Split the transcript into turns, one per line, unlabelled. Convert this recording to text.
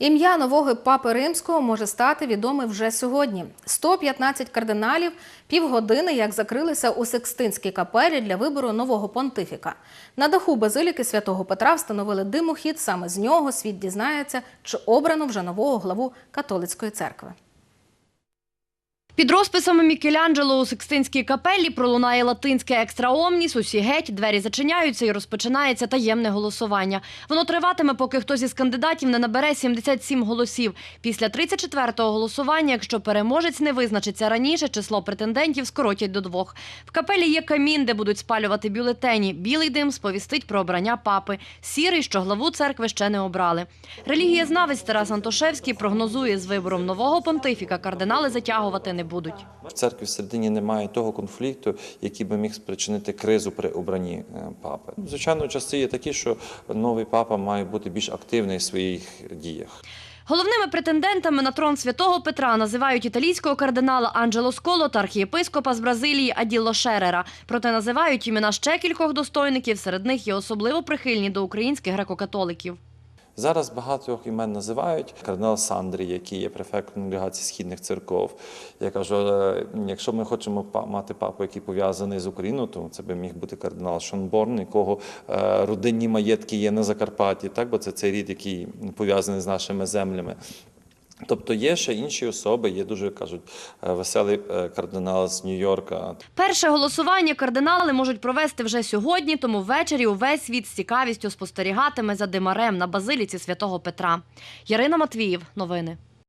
Ім'я нового папи римського може стати відоме вже сьогодні. 115 кардиналів півгодини як закрилися у Секстинській капелі для вибору нового понтифіка. На даху базиліки святого Петра встановили димохід. Саме з нього світ дізнається, чи обрано вже нового главу католицької церкви.
Під розписами Мікеланджело у Секстинській капелі пролунає латинське екстра омніс, усі геть, двері зачиняються і розпочинається таємне голосування. Воно триватиме, поки хтось із кандидатів не набере 77 голосів. Після 34-го голосування, якщо переможець не визначиться раніше, число претендентів скоротять до двох. В капелі є камін, де будуть спалювати бюлетені. Білий дим сповістить про обрання папи. Сірий, що главу церкви ще не обрали. Релігієзнавець Тарас Антошевський прогнозує, з вибором нового понтифіка кардинали затягувати не будуть.
В церкві всередині немає того конфлікту, який би міг спричинити кризу при обранні е, папи. Звичайно, часи є такі, що новий папа має бути більш активний в своїх діях.
Головними претендентами на трон святого Петра називають італійського кардинала Анджело Сколо та архієпископа з Бразилії Аділо Шерера. Проте називають імена ще кількох достойників. Серед них є особливо прихильні до українських греко-католиків.
Зараз багато імен називають. Кардинал Сандрі, який є префектом делегації східних церков. Я кажу, е, якщо ми хочемо мати папу, який пов'язаний з Україною, то це би міг бути кардинал Шонборн, якого е, родинні маєтки є на Закарпатті, так бо це цей рід, який пов'язаний з нашими землями. Тобто є ще інші особи, є дуже кажуть е, веселий е, кардинал з Нью-Йорка,
Перше голосування кардинали можуть провести вже сьогодні, тому ввечері увесь світ з цікавістю спостерігатиме за димарем на базиліці святого Петра. Ярина Матвіїв. Новини.